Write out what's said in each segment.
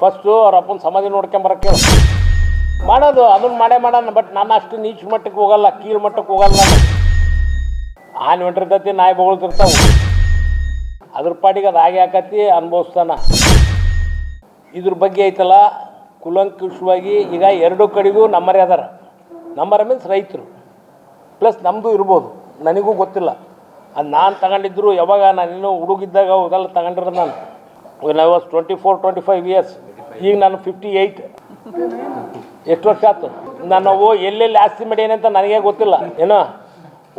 First ಅವ್ರ ಅಪ್ಪನ ಸಮಾಧಿ ನೋಡ್ಕೊಂಬರಕ್ಕೆ ಮಾಡೋದು ಅದನ್ನ ಮಾಡೇ ಮಾಡೋಣ ಬಟ್ ನಾನು ಅಷ್ಟು ನೀಚ ಮಟ್ಟಕ್ಕೆ ಹೋಗಲ್ಲ, ಕೀಳು ಮಟ್ಟಕ್ಕೆ ಹೋಗಲ್ಲ. ಆನೆ ಹೊಂಟಿರ್ತೈತಿ, ನಾಯಿ ಬೊಗಳ್ತಿರ್ತಾವೆ. ಅದ್ರ ಪಾಡಿಗೆ ಅದು ಹಾಗೆ ಹಾಕತಿ ಅನುಭವಿಸ್ತಾನ. ಇದ್ರ ಬಗ್ಗೆ ಐತಲ್ಲ, ಕುಲಂಕುಷವಾಗಿ ಈಗ ಎರಡು ಕಡೆಗೂ ನಮ್ಮರೇ ಅದಾರ. ನಮ್ಮರ ಮೀನ್ಸ್ ರೈತರು. ಪ್ಲಸ್ ನಮ್ಮದು ಇರ್ಬೋದು. ನನಗೂ ಗೊತ್ತಿಲ್ಲ. ಅದು ನಾನು ತಗೊಂಡಿದ್ರು, ಯಾವಾಗ ನಾನು ಇನ್ನೂ ಹುಡುಗಿದ್ದಾಗ ಅವೆಲ್ಲ ತಗೊಂಡಿರೋದು ನಾನು. I was twenty four twenty five years ಈಗ ನಾನು ಫಿಫ್ಟಿ ಏಯ್ಟ್ ಎಷ್ಟು ವರ್ಷ ಆಯ್ತು ನಾನು ಎಲ್ಲೆಲ್ಲಿ ಆಸ್ತಿ ಮಾಡೀನಿ ಅಂತ ನನಗೆ ಗೊತ್ತಿಲ್ಲ. ಏನೋ?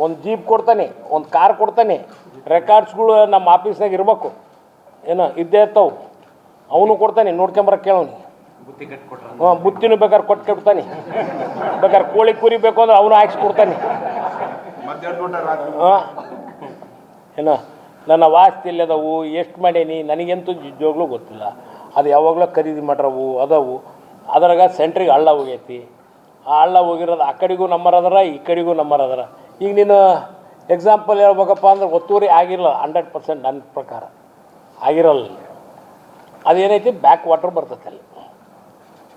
ಒಂದು ಜೀಪ್ ಕೊಡ್ತಾನೆ ಒಂದು ಕಾರ್ ಕೊಡ್ತಾನೆ ರೆಕಾರ್ಡ್ಸ್ಗಳು ನಮ್ಮ ಆಫೀಸ್ನಾಗ ಇರಬೇಕು. ಏನೋ? ಇದ್ದೇ ಇರ್ತಾವೆ. ಅವನು ಕೊಡ್ತಾನೆ ನೋಡ್ಕೊಂಬರ ಕೇಳೋನಿ. ಹಾಂ ಬುತ್ತಿನೂ ಬೇಕಾದ್ರೆ ಕೊಟ್ಟು ಕೆಡ್ತಾನೆ ಬೇಕಾದ್ರೆ ಕೋಳಿ ಕುರಿ ಬೇಕು ಅಂದ್ರೆ ಅವನು ಹಾಕ್ಸಿ ಕೊಡ್ತಾನೆ. ಹಾಂ ಏನೋ? ನನ್ನ ವಾಸ್ತಿ ಇಲ್ಲದವು ಎಷ್ಟು ಮಾಡೇನಿ? ನನಗಂತೂ ಜೋಗ್ಲೂ ಗೊತ್ತಿಲ್ಲ. ಅದು ಯಾವಾಗಲೂ ಖರೀದಿ ಮಾಡ್ರವು ಅದಾವು ಅದ್ರಾಗ ಸೆಂಟ್ರಿಗೆ ಹಳ್ಳ ಹೋಗೈತಿ. ಆ ಹಳ್ಳ ಹೋಗಿರೋದು ಆ ಕಡೆಗೂ ನಂಬರ್ ಅದರ, ಈ ಕಡೆಗೂ ನಂಬರ್ ಅದರ. ಈಗ ನೀನು ಎಕ್ಸಾಂಪಲ್ ಹೇಳ್ಬೇಕಪ್ಪ ಅಂದ್ರೆ ಒತ್ತುವರಿ ಆಗಿರಲ್ಲ ಹಂಡ್ರೆಡ್ ಪರ್ಸೆಂಟ್ ನನ್ನ ಪ್ರಕಾರ. ಆಗಿರಲ್ಲ. ಅದೇನೈತಿ? ಬ್ಯಾಕ್ ವಾಟರ್ ಬರ್ತೈತೆ ಅಲ್ಲಿ.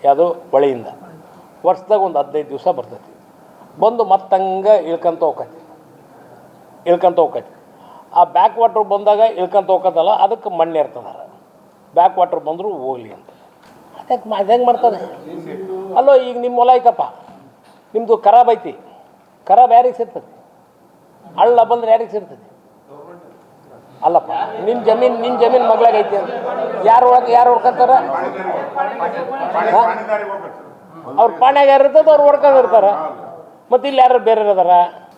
ಯಾವುದು? ಹೊಳೆಯಿಂದ ವರ್ಷದಾಗ ಒಂದು ಹದಿನೈದು ದಿವಸ ಬರ್ತೈತಿ. ಬಂದು ಮತ್ತಂಗೆ ಇಳ್ಕೊಂತ ಹೋಗತಿ ಇಳ್ಕೊಂತ ಹೋಗತಿ ಆ ಬ್ಯಾಕ್ ವಾಟ್ರ್ ಬಂದಾಗ ಇಳ್ಕೊಂತ ಹೋಗತ್ತಲ್ಲ ಅದಕ್ಕೆ ಮಣ್ಣು ಇರ್ತದಾರ ಬ್ಯಾಕ್ ವಾಟ್ರ್ ಬಂದರೂ ಹೋಗ್ಲಿ ಅಂತ. ಅದಕ್ಕೆ ಅದು ಹೆಂಗೆ ಮಾಡ್ತಾನೆ? ಅಲ್ಲೋ, ಈಗ ನಿಮ್ಮ ಹೊಲ ಐತಪ್ಪ. ನಿಮ್ಮದು ಖರಾಬ್ ಐತಿ ಖರಾಬ್ ಯಾರಿಗೆ ಸೇರ್ತದೆ ಹಳ್ಳ ಬಂದ್ರೆ ಯಾರಿಗೆ ಸೇರ್ತದೆ ಅಲ್ಲಪ್ಪ ನಿಮ್ಮ ಜಮೀನು ನಿಮ್ಮ ಜಮೀನು ಮಗಳಾಗೈತಿ ಅಂತ. ಯಾರು ಒಳಗೆ, ಯಾರು ಹೊಡ್ಕೊಂತಾರ? ಅವ್ರ ಪಾಣ್ಯಾಗ ಯಾರು ಇರ್ತದೆ ಅವ್ರು ಹೊಡ್ಕೊಂಡಿರ್ತಾರ ಮತ್ತು ಇಲ್ಲಿ ಯಾರು ಬೇರೆ ಇರೋದಾರ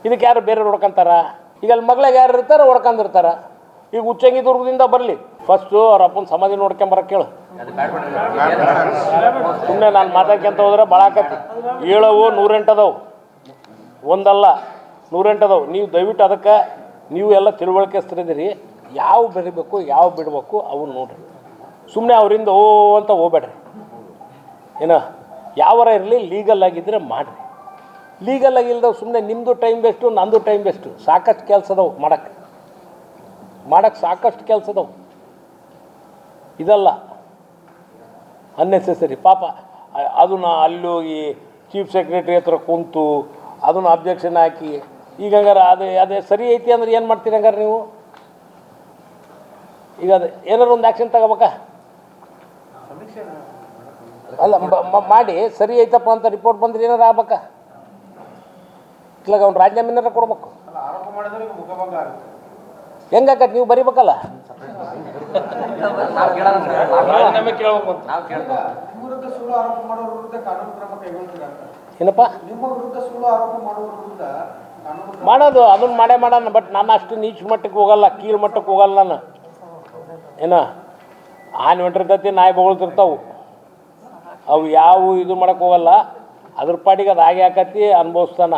ಇದಕ್ಕೆ ಯಾರು ಬೇರೆ ಹೊಡ್ಕೊಂತಾರ? ಈಗ ಅಲ್ಲಿ ಮಗ್ಳಾಗ ಯಾರು ಇರ್ತಾರ ಹೊಡ್ಕೊಂಡಿರ್ತಾರ ಈಗ ಉಚ್ಚಂಗಿ ದುರ್ಗದಿಂದ ಬರಲಿ. ಫಸ್ಟು ಅವ್ರ ಅಪ್ಪನ ಸಮಾಧಿ ನೋಡ್ಕೊಂಬರಕ್ಕೆ ಕೇಳು ಸುಮ್ಮನೆ ನಾನು ಮಾತಾಡ್ಕೊಂತ ಹೋದ್ರೆ ಭಾಳ ಆಕತಿ. ಏಳವು ನೂರೆಂಟು ಅದಾವು ಒಂದಲ್ಲ ನೂರೆಂಟು ಅದಾವು ನೀವು ದಯವಿಟ್ಟು ಅದಕ್ಕೆ ನೀವು ಎಲ್ಲ ತಿಳುವಳಿಕೆಸ್ತಿದ್ದೀರಿ ಯಾವ ಬೆಳಿಬೇಕು, ಯಾವ ಬಿಡಬೇಕು ಅವು ನೋಡ್ರಿ. ಸುಮ್ಮನೆ ಅವರಿಂದ ಓ ಅಂತ ಹೋಗ್ಬೇಡ್ರಿ. ಏನೋ? ಯಾವರ ಇರಲಿ ಲೀಗಲ್ ಆಗಿದ್ದರೆ ಮಾಡಿರಿ. ಲೀಗಲ್ ಆಗಿಲ್ದವು ಸುಮ್ಮನೆ ನಿಮ್ಮದು ಟೈಮ್ ವೇಸ್ಟು ನಂದು ಟೈಮ್ ವೇಸ್ಟು ಸಾಕಷ್ಟು ಕೆಲಸ ಅದಾವು ಮಾಡಕ್ಕೆ ಮಾಡಕ್ಕೆ ಸಾಕಷ್ಟು ಕೆಲಸದವು. ಅದಾವು ಇದಲ್ಲ. ಅನ್ನೆಸೆಸರಿ ಪಾಪ, ಅದನ್ನು ಅದನ್ನ ಅಲ್ಲಿ ಹೋಗಿ ಚೀಫ್ ಸೆಕ್ರೆಟ್ರಿ ಹತ್ರ ಕುಂತು, ಅದನ್ನು ಅಬ್ಜೆಕ್ಷನ್ ಹಾಕಿ, ಈಗ ಹಂಗಾರೆ ಅದೇ ಅದೇ ಸರಿ ಐತಿ ಅಂದ್ರೆ ಏನು ಮಾಡ್ತೀರಿ ಹಂಗಾರೆ ನೀವು? ಈಗ ಅದು ಏನಾರು ಒಂದು ಆ್ಯಕ್ಷನ್ ತಗೋಬೇಕಾ? ಅಲ್ಲ ಮಾಡಿ, ಸರಿ ಐತಪ್ಪ ಅಂತ ರಿಪೋರ್ಟ್ ಬಂದ್ರೆ ಏನಾರು ಆಗ್ಬೇಕಾ? ಇಲ್ಲ ಅವ್ನು ರಾಜೀನಾಮೆನಾರ ಕೊಡ್ಬೇಕು. ಹೆಂಗಾಕತ್ ನೀವು ಬರಿಬೇಕಲ್ಲ? ಏನಪ್ಪ? ಮಾಡೋದು, ಅದನ್ನ ಮಾಡೇ ಮಾಡೋಣ ಬಟ್ ನಾನು ಅಷ್ಟು ನೀಚ್ ಮಟ್ಟಕ್ಕೆ ಹೋಗಲ್ಲ, ಕೀಳು ಮಟ್ಟಕ್ಕೆ ಹೋಗಲ್ಲ ನಾನು. ಏನ? ಆನೆ ಹೊಂಟಿರ್ತೈತಿ ನಾಯಿ ಬೊಗಳ್ತಿರ್ತಾವು ಅವು ಯಾವ ಇದು ಮಾಡಕ್ಕೆ ಹೋಗಲ್ಲ. ಅದ್ರ ಪಾಡಿಗೆ ಅದು ಆಗಿ ಹಾಕತಿ ಅನುಭವಿಸ್ತಾನ.